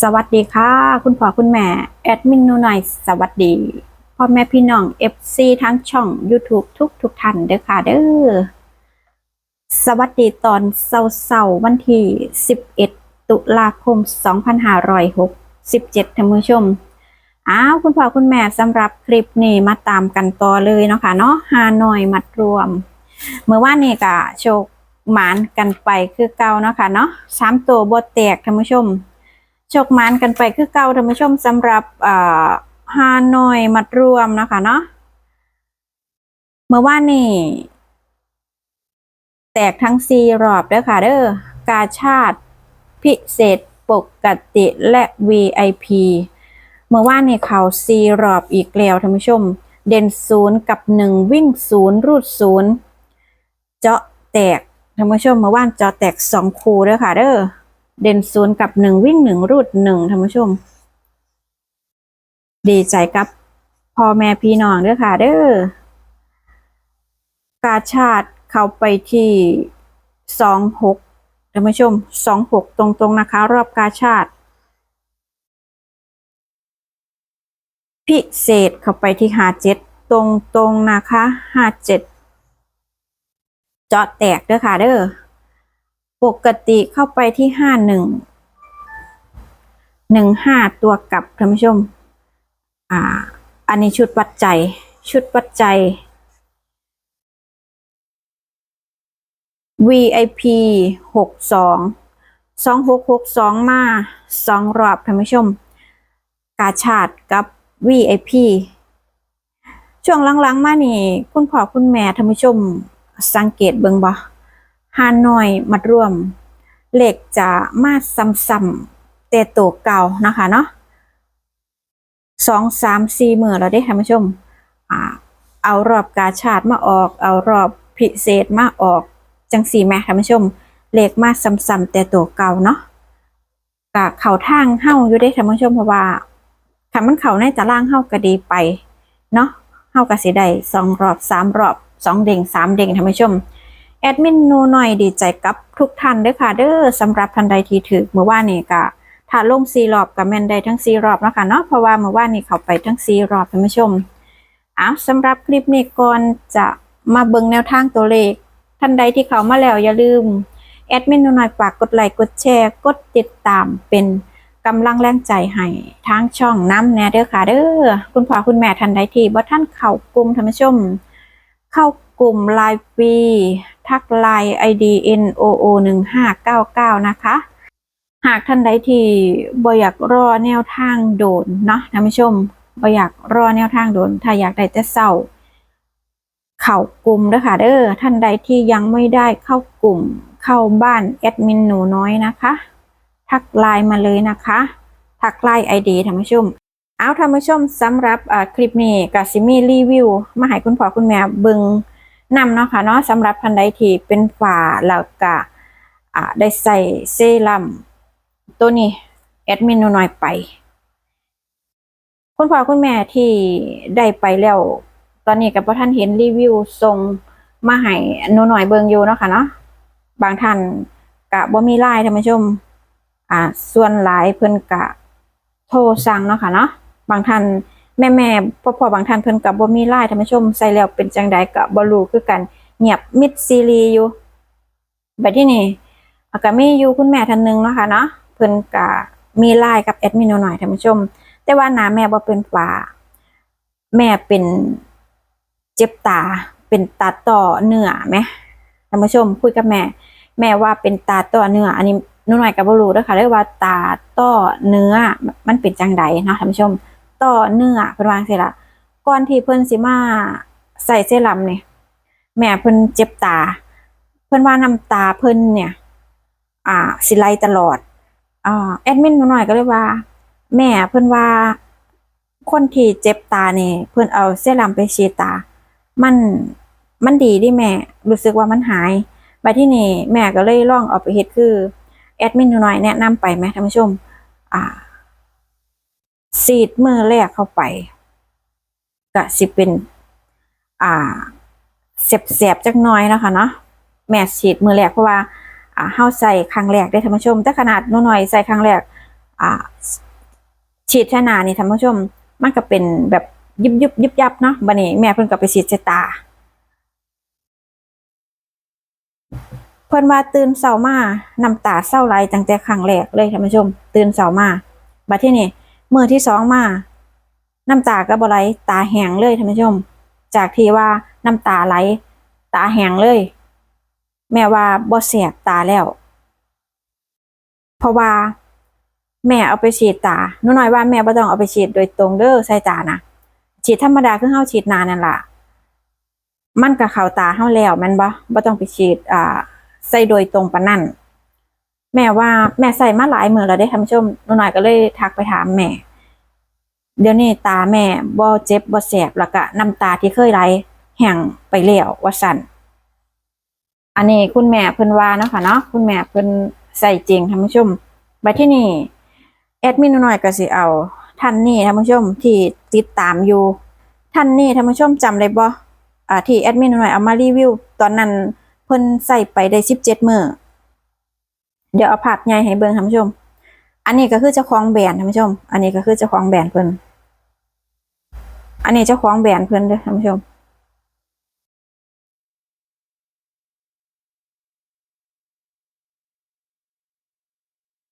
สวัสดีค่ะ คุณพ่อคุณแม่แอดมินนูหน่อยสวัสดีพ่อแม่พี่น้อง FC ทั้งช่อง YouTube ทุกทุกท่านเด้อค่ะเด้อสวัสดีตอนเสาร์วันที่ 11 ตุลาคม 2567ท่านผู้ชมอ้าวคุณพ่อคุณแม่สำหรับคลิปนี้มาตามกันต่อเลยเนาะค่ะเนาะฮานอยมัดรวม เมื่อวานนี้ก็โชคหมานกันไปคือเก่าเนาะค่ะเนาะสามตัวบทแตกท่านผู้ชม โชคมานกันไปคือเก่าท่านผู้ชมสำหรับฮานอยมัดรวมนะคะเนาะเมื่อวานนี้แตกทั้งสี่รอบเด้อค่ะเด้อกาชาติพิเศษปกติและ VIP เมื่อวานนี้เขาซีรอบอีกแล้วท่านผู้ชม เด่นศูนย์กับหนึ่งวิ่งศูนย์รูดศูนย์เจาะแตกท่านผู้ชมเมื่อวานเจาะแตกสองคูเด้อค่ะเด้อ เด่นศูนย์กับหนึ่งวิ่งหนึ่งรูดหนึ่งท่านผู้ชม ดีใจกับพ่อแม่พี่น้องด้อค่ะ เด้อกาชาติเข้าไปที่สองหกท่านผู้ชมสองหกตรงๆนะคะ รอบกาชาติ พิเศษเข้าไปที่ห้าเจ็ดตรงตรงๆนะคะห้าเจ็ดจาะแตกเด้อค่ะเด้อ ปกติเข้าไปที่ห้าหนึ่งหนึ่งห้าตัวกลับท่านผู้ชม อ่า อันนี้ชุดวัดใจ ชุดวัดใจ VIP หกสองสองหกหกสองมาสองรอบท่านผู้ชม กาชาติกับ VIP ช่วงหลังๆ มานี่ คุณพ่อคุณแม่ท่านผู้ชม สังเกตเบิ่งบ่ ฮานอยมัดรวม เหลขจะมาซ้ำๆแต่โตวเก่านะคะเนาะสองสามสี่มือเราได้ท่านผู้ชมอ่าเอารอบกาชาติมาออก เอารอบพิเศษมาออก จังสี่แม่ท่านผู้ชมเลขมาซ้ำๆแต่โตวเก่าเนาะกะเข่าทางเฮ้าอยู่ได้ท่านผู้ชมเพราะว่าถ้ามันเข้าในตารางเฮาก็ดีไปเนาะเฮาก็สิได้สองรอบสามรอบสองเด้งสามเด้งท่านผู้ชม แอดมินนูหน่อยดีใจกับทุกท่านด้อค่ะ เด้อสำหรับท่านใดที่ถือเมื่อวานนี้ก็ถ้าลงสี่รอบก็แมนได้ทั้งสี่รอบเนาะคะเนาะเพราะว่าเมื่อวานนี้เขาไปทั้งสี่รอบท่านผู้ชมอ้าวสำหรับคลิปนี้ก่อนจะมาเบิ่งแนวทางตัวเลข ท่านใดที่เข้ามาแล้วอย่าลืมแอดมินนูหน่อยฝากกดไลค์กดแชร์กดติดตามเป็นกำลังแรงใจให้ทางช่องน้ำแน่เด้อค่ะเด้อคุณพ่อคุณแม่ท่านใดที่บ่ท่านเข้ากลุ่มท่านผู้ชม เข้ากลุ่มไลน์ฟรี ทักไลน์ ID NOO 1599 นะคะ หากท่านใดที่บ่อยากรอแนวทางโดนเนาะท่านผู้ชมบ่อยากรอแนวทางโดน ถ้าอยากได้แต่เศร้าเข้ากลุ่มเด้อค่ะเด้อท่านใดที่ยังไม่ได้เข้ากลุ่มเข้าบ้านแอดมินหนูน้อยนะคะ ทักไลน์มาเลยนะคะทักไลน์ไอดีท่านผู้ชมเอาท่านผู้ชมสำหรับคลิปนี้กับซิมีรีวิวมาให้คุณพ่อคุณแม่เบิง นำเนาะค่ะเนาะสำหรับท่านใดที่เป็นฝาแล้วก็อ่าได้ใส่เซรั่มตัวนี้แอดมินหนูน้อยไป คุณพ่อคุณแม่ที่ได้ไปแล้ว ตอนนี้กับพ่ท่านเห็นรีวิวส่งมาให้หนูหน่อยเบิงอยู่เนาะค่ะเนาะบางท่านกะบ่มีไลน์ท่านผู้ชม อ่า ส่วนหลายเพิ่นกะโทรสั่งเนาะค่ะเนาะบางท่าน แม่แม่พ่อพ่อบางท่านเพิ่นกับบ่มีไลน์ท่านผู้ชมใส่แล้วเป็นจังใดกะบ่รู้คือกันเงียบมิดซีรีอยู่บัดที่นี่อะก็มีอยู่คุณแม่ท่านหนึงเนาะค่ะเนาะเพิ่นกะมีไลน์กับแอดมินหน่อยท่านผู้ชม แต่ว่าหน้าแม่บ่เป็นฝาแม่เป็นเจ็บตาเป็นตาต่อเนื้อไหมท่านผู้ชมคุยกับแม่ แม่ว่าเป็นตาต่อเนื้อ อันนี้หนูหน่อยกับบรูด้วยค่ะเรียกว่าตาต่อเนื้อมันเป็นจังใดเนาะท่านผู้ชม ต่อเนื้อเป็นวางสิละก่อนที่เพิ่นสิมาใส่เซรั่มเนี่ยแม่เพิ่นเจ็บตา เพิ่นว่าน้ำตาเพิ่นเนี่ย อ่า สิไหลตลอดอ่าแอดมินหนูหน่อยก็เลยว่า แม่เพิ่นว่า คนที่เจ็บตาเนี่ยเพิ่นเอาเซรั่มไปฉีดตา มันมันดีดิแม่ รู้สึกว่ามันหายบัดที่นี่แม่ก็เลยลองเอาไปเฮ็ดคือแอดมินหน่อยแนะนำไปไหมท่านผู้ชม อ่า ซีดมือแรกเข้าไปก็สิเป็น อ่าเสียบๆจักน้อยนะคะเนาะแม่ฉีดมือแรกเพราะว่า อ่าเฮาใส่ครั้งแรกได้ท่านผู้ชม แต่ขนาดนูหน่อยใส่ครั้งแรก อ่า ฉีดชนานี่ท่านผู้ชม มันก็เป็นแบบยุบยุบยุบยับเนาะบัดนี้แม่เพิ่นก็ไปฉีดใส่ตาเพิ่นว่าตื่นเช้ามาน้ำตาเศร้าไหลตั้งแต่ครั้งแรกเลยท่านผู้ชม ตื่นเช้ามาบัดที่นี่ เมื้อที่สองมาน้ำตาก็บ่ไหลตาแห้งเลยท่านผู้ชม จากที่ว่าน้ำตาไหล ตาแห้งเลย แม่ว่าบ่แสบตาแล้ว เพราะว่า แม่เอาไปฉีดตาหนูน้อยว่าแม่บ่ต้องเอาไปฉีดโดยตรงเด้อใส่ตานะฉีดธรรมดาคือเฮาฉีดนานั่นล่ะมันก็เข้าตาเฮาแล้วแม่นบ่บ่ต้องไปฉีดอ่าใส่โดยตรงปานนั้น แม่ว่าแม่ใส่มาหลายมือแล้วเด้ท่าชมหนูน้อยก็เลยทักไปถามแม่ เดี๋ยวนี้ตาแม่บ่เจ็บบ่แสบแล้วก็น้ำตาที่เคยไหลแห้งไปแล้วว่าสันอันนี้คุณแม่เพิ่นว่าเนาะค่ะเนาะคุณแม่เพิ่นใส่จริงท่านผู้ชมบัดที่นี่แอดมินหน่อยก็สิเอาท่านนี้ท่านผู้ชมที่ติดตามอยู่ ท่านนี้ท่านผู้ชมจำได้บ่อ่าที่แอดมินหน่อยเอามารีวิว ตอนนั้นเพิ่นใส่ไปได้17มื้อ เดี๋ยวเอาภาพใหญ่ให้เบิ่งท่านผู้ชม อันนี้ก็คือเจ้าของแบรนด์ท่านผู้ชม อันนี้ก็คือเจ้าของแบรนด์เพิ่นอันนี้เจ้าของแบรนด์เพิ่นเด้อท่านผู้ชม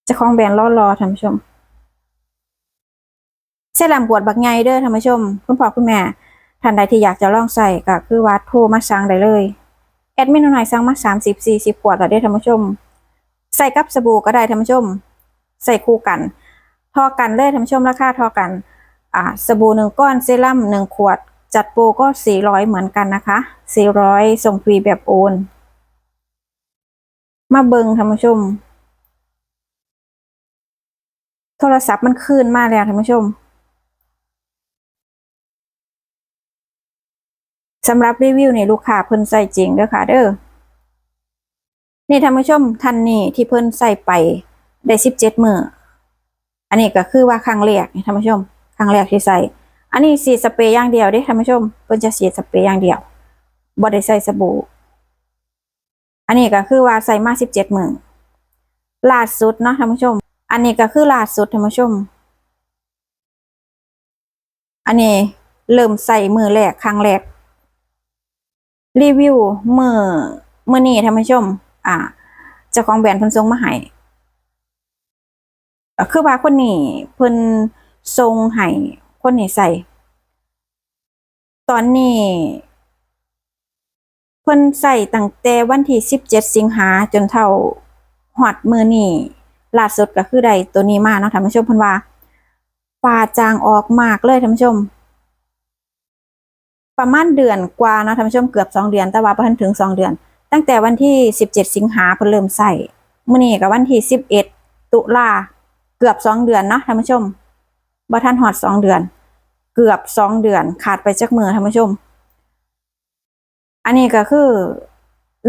เจ้าของแบนรอรอท่านผู้ชมเส้นลำบวดบักไงเด้อท่านผู้ชม คุณพ่อคุณแม่ท่านใดที่อยากจะลองใส่ก็คือวัดโทรมาสั่งได้เลย แอดมินหน่อยสั่งมาสามสิบสี่สิบขวดแล้วเด้อท่านผู้ชม ใส่กับสบู่ก็ได้ท่านผู้ชม ใส่คู่กัน ทอกันเลยท่านผู้ชมราคาทอกัน อ่า สบู่หนึ่งก้อนเซรั่มหนึ่งขวด จัดโปรก็สี่ร้อยเหมือนกันนะคะสี่ร้อยส่งฟรีแบบโอน มาเบิงท่านผู้ชม โทรศัพท์มันคืนมากแล้วท่านผู้ชมสำหรับรีวิวในลูกค้าเพิ่นใส่จริงเด้อค่ะเด้อ นี่ท่านผู้ชมท่านนี้ที่เพิ่นใส่ไปได้สิบเจ็ดมืออันนี้ก็คือว่าครั้งแรกนี่ท่านผู้ชมครั้งแรกที่ใส่ อันนี้สีสเปรย์อย่างเดียวเด้ท่านผู้ชมเพิ่นจะสีสเปรย์อย่างเดียวบ่ได้ใส่สบู่ อันนี้ก็คือว่าใส่มาสิบเจ็ดมือล่าสุดเนาะท่านผู้ชม อันนี้ก็คือล่าสุดท่านผู้ชม อันนี้เริ่มใส่มือแรกครั้งแรกรีวิวมือมือนี้ท่านผู้ชม อ่าเจ้าของแบรนด์เพิ่นส่งมาให้คือว่าคนนี้เพิ่นส่งให้คนนี้ใส่ ตอนนี้เพิ่นใส่ตั้งแต่วันที่สิบเจ็ดสิงหาจนเท่าหอดมือนี้ล่าสุดก็คือได้ตัวนี้มาเนาะท่านผู้ชมเพิ่นว่าฟ้าจางออกมากเลยท่านผู้ชม ประมาณเดือนกว่าเนาะท่านผู้ชมเกือบสองเดือน แต่ว่าบ่ทันถึงสองเดือน ตั้งแต่วันที่สิบเจ็ดสิงหาเพิ่นเริ่มใส่มื้อนี้ก็วันที่สิบเอ็ดตุลาเกือบสองเดือนเนาะท่านผู้ชมบ่ทันหอดสองเดือน เกือบสองเดือนขาดไปจักมือท่านผู้ชม อันนี้ก็คือ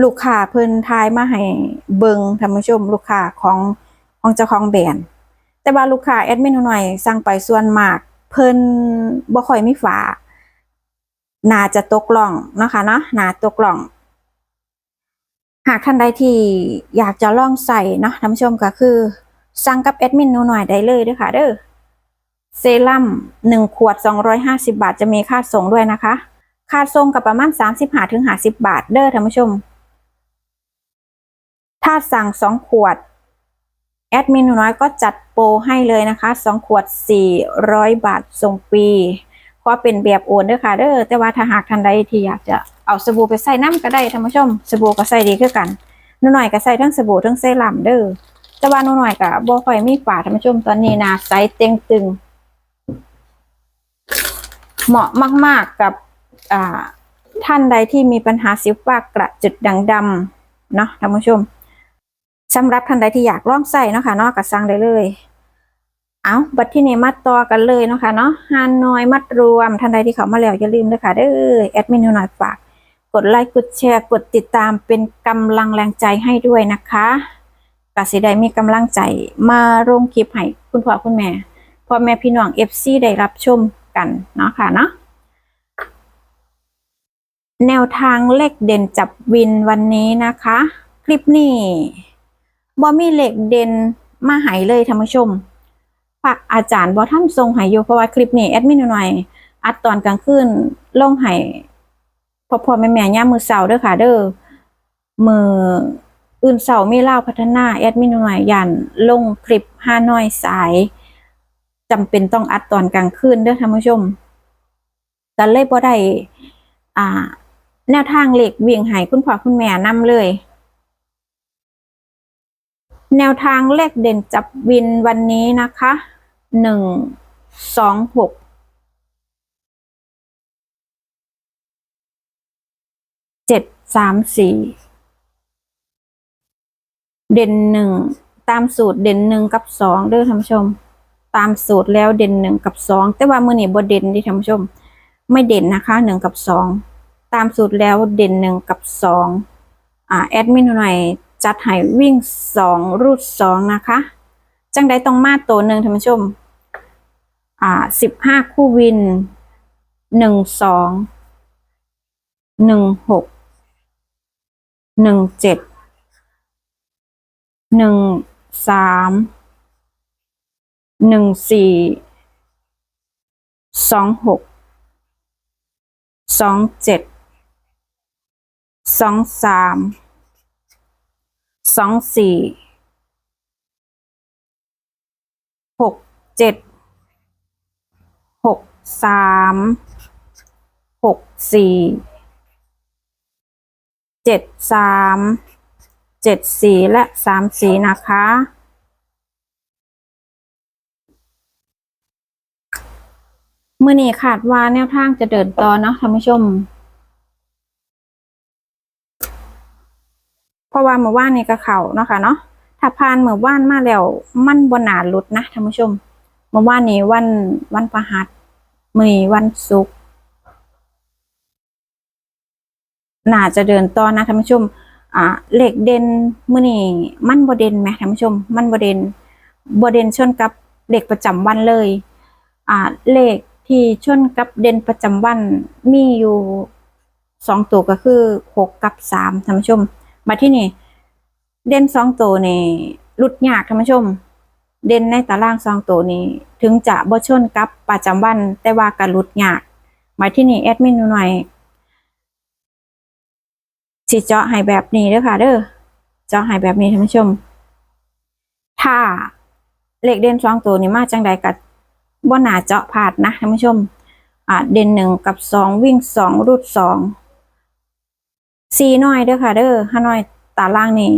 ลูกค้าเพิ่นทายมาให้เบิงท่านผู้ชม ลูกค้าของของเจ้าของแบรนด์แต่ว่าลูกค้าแอดมินหน่อยสั่งไปส่วนมาก เพิ่นบ่ค่อยมีฝาน่าจะตกล่องเนาะคะเนาะน่าตกล่อง หากท่านใดที่อยากจะลองใส่เนาะท่านผู้ชมก็คือ สั่งกับแอดมินหนูหน่อยได้เลยด้อค่ะเด้อเซรั่มหนึ่งขวดสองร้อยห้าสิบาทจะมีค่าส่งด้วยนะคะ ค่าส่งกับประมาณสามสิบห้าถึงห้าสิบบาทเด้อท่านผู้ชม ถ้าสั่งสองขวด แอดมินหนูน้อยก็จัดโปรให้เลยนะคะสองขวดสี่ร้อยบาทส่งฟรี เพราเป็นแบบโอนเด้อค่ะเด้อแต่ว่าถ้าหากท่านใดที่อยากจะเอาสบู่ไปใส่น้ำก็ได้ท่านผู้ชม สบู่ก็ใส่ดีคือกันหนูหน่อยก็ใส่ทั้งสบู่ทั้งเซรั่มเด้อแต่ว่าหนูหน่อยก็บ่ค่อยมีฝาท่านผู้ชมตอนนี้นาใสเต็งตึง เหมาะมาก ๆกับอ่าท่านใดที่มีปัญหาสิวปากกระจุดด่างดำเนาะท่านผู้ชมสำหรับท่านใดที่อยากลองใส่เนาะค่ะเนาะก็สั่งได้เลย เอาบัดที่นี่มาต่อกันเลยเนาะค่ะเนาะฮานอยมัดรวมท่านใดที่เขามาแล้วอย่าลืมเลยค่ะเด้อแอดมินหน่อยฝาก กดไลค์กดแชร์กดติดตามเป็นกำลังแรงใจให้ด้วยนะคะกสิได้มีกำลังใจมาลงคลิปให้คุณพ่อคุณแม่พ่อแม่พี่น้องเอฟซีได้รับชมกันเนาะค่ะเนาะแนวทางเลขเด่นจับวินวันนี้นะคะ คลิปนี้บ่มีเลขเด่นมาหายเลยท่านผู้ชม พระอาจารย์บ่ท่านทรงให้อยู่เพราะว่าคลิปนี้แอดมินหน่อยอัดตอนกลางคืนลงให้พ่อพอแม่แม่ย่ามือเสาร์เด้อค่ะ เด้อมืออื่นเสาร์มีเล่าพัฒนาแอดมินหน่อยยันลงคลิปห้าน้อยสายจำเป็นต้องอัดตอนกลางคืนเด้อท่านผู้ชมก็เลยบ่ได้อ่า แนวทางเหล็กเวียงให้คุณพ่อคุณแม่นำเลย แนวทางเลขเด่นจับวินวันนี้นะคะหนึ่งสองหกเจ็ดสามสี่เด่นหนึ่งตามสูตรเด่นหนึ่งกับสองเด้อท่านผู้ชม ตามสูตรแล้วเด่นหนึ่งกับสองแต่ว่ามือนี้บ่เด่นดิท่านผู้ชม ไม่เด่นนะคะหนึ่งกับสองตามสูตรแล้วเด่นหนึ่งกับสองอ่าแอดมินหน่อย จัดให้วิ่งสองรูดสองนะคะ จังได้ต้องมาตัวหนึ่งท่านผู้ชม อ่าสิบห้าคู่วินหนึ่งสองหนึ่งหกหนึ่งเจ็ดหนึ่งสามหนึ่งสี่สองหกสองเจ็ดสองสาม สองสี่หกเจ็ดหกสามหกสี่เจ็ดสามเจ็ดสี่และสามสี่นะคะ เมื่อนี้คาดว่าแนวทางจะเดินต่อเนาะท่านผู้ชม เพราะว่าเมื่อวานนี้ก็เข่าเนาะค่ะเนาะถ้าผ่านเมื่อวานมาแล้วมันบนนาหลุดนะท่านผู้ชม เมื่อวานนี้วันวันประหัสมือวันศุกร์น่าจะเดินต่อนะท่านผู้ชมอ่าเหล็กเด่นมื่อนี้มันบเด่นไหมท่านผู้ชม มันบเด่นบเด่นชนกับเหล็กประจำวันเลยอ่าเลขที่ชนกับเด่นประจำวันมีอยู่สองตัวก็คือหกกับสามท่านผู้ชม มาที่นี่ เด่นสองตัวนี่ลุดยากท่านผู้ชม เด่นในตารางสองตัวนี้ ถึงจะบ่ชนกับประจำวัน แต่ว่าการลุดยากมาที่นี่แอดมินหน่อยสิเจาะให้แบบนี้เด้อค่ะ เด้อเจาะให้แบบนี้ท่านผู้ชม ถ้าเลขเด่นสองตัวนี้มาจังใดกับบ่หนาเจาะผาดนะท่านผู้ชม อ่าเด่นหนึ่งกับสองวิ่งสองรูดสอง สี่น้อยเด้อค่ะ เด้อห้าน้อยตารางนี่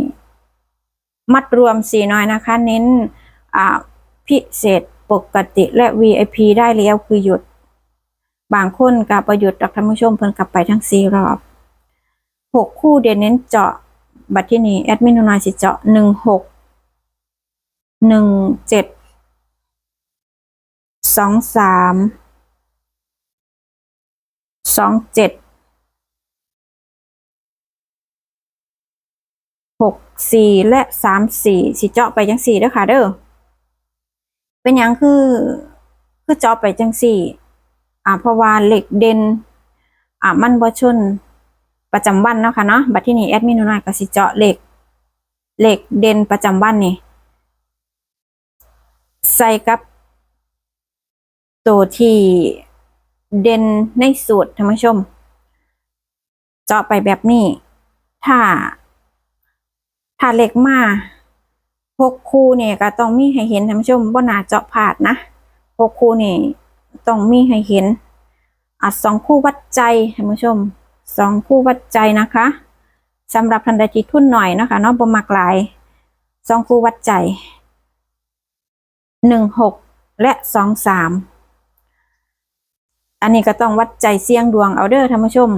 มัดรวมสี่น้อยนะคะ เน้นอ่าพิเศษปกติและ VIP ได้แล้วคือหยุด บางคนกับประยุทธ์ท่านผู้ชมเพิ่นกลับไปทั้งสี่รอบหกคู่เด่นเน้นเจาะบัตรที่นี่แอดมินนอยสิเจาะหนึ่งหกหนึ่งเจ็ดสองสามสองเจ็ด หกสี่และสามสี่สิเจาะไปจังสี่เด้อค่ะเด้อเป็นหยังคือคือเจาะไปจังสี่อ่าเพราะว่าเหล็กเด่นอ่ามันบ่ชนประจำวันเนาะค่ะเนาะบัดที่นี่แอดมินน้อยก็สิเจาะเหล็กเหล็กเด่นประจำวันนี่ใส่กับตัวที่เด่นในสูตรท่านผู้ชม เจาะไปแบบนี้ ถ้า ถ้าเหล็กมาหกคู่เนี่ยก็ต้องมีให้เห็นท่านผู้ชมบ่น่าเจาะผาดนะหกคู่นี่ต้องมีให้เห็นอะสองคู่วัดใจท่านผู้ชมสองคู่วัดใจนะคะสำหรับทันใดที่ทุ่นหน่อยนะคะเนาะบ่มักหลายสองคู่วัดใจหนึ่งหกและสองสามอันนี้ก็ต้องวัดใจเสี่ยงดวงเอาเด้อท่านผู้ชม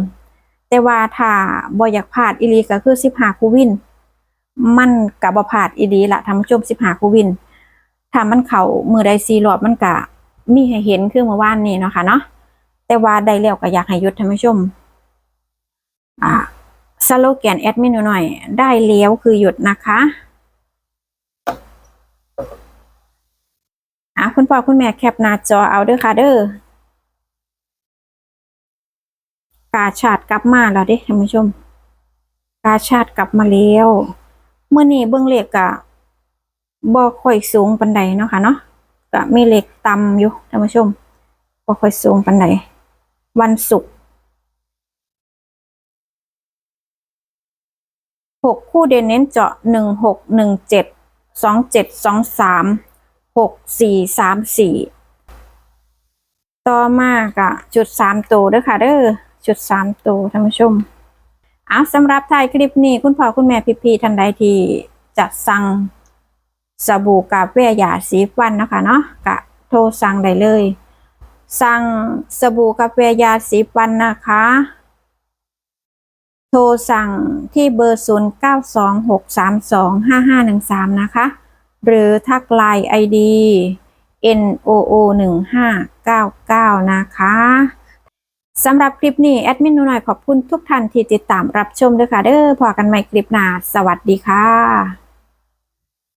แต่ว่าถ้าบ่อยากพลาดอีลีก็คือสิบหาคูวิน มันกับบพลาดอีหลีละท่านผู้ชมสิบหาคูวินถ้ามันเข้ามือใดซีรอบมันก็มีให้เห็นคือเมื่อวานนี้เนาะค่ะเนาะแต่ว่าได้แล้วก็อยากให้หยุดท่านผู้ชม อ่าสโลแกนแอดมินหน่อย ได้แล้วคือหยุดนะคะอะคุณพ่อคุณแม่แคปหน้าจอเอาเด้อค่ะเด้อกาชาดกลับมาแล้วเด้ท่านผู้ชม กาชาดกลับมาแล้ว เมื่อนี้เบื้องเลขกะบ่ค่อยสูงปันใดเนาะค่ะเนาะก็มีเหล็กตำอยู่ท่านผู้ชมบ่ค่อยสูงปานใดวันศุกร์หกคู่เด่นเน้นเจาะหนึ่งหกหนึ่งเจ็ดสองเจ็ดสองสามหกสี่สามสี่ต่อมากะจุดสามตัวเด้อค่ะเด้อจุดสามตัวท่านผู้ชม เอาสำหรับท้ายคลิปนี้ คุณพ่อคุณแม่พี่ๆท่านใดที่จะสั่งสบู่กาเฟ่ยาสีฟันนะคะเนาะกะโทรสั่งได้เลย สั่งสบู่กาแฟหยาสีฟันนะคะ โทรสั่งที่เบอร์ 0 9 2 6 3 2 5 5 1 3 นะคะ หรือทักไลน์ ID NOO 1 5 9 9 นะคะ สำหรับคลิปนี้แอดมินหนูหน่อยขอบคุณทุกท่านที่ติดตามรับชมด้วยค่ะเด้อพอกันใหม่คลิปหน้าสวัสดีค่ะ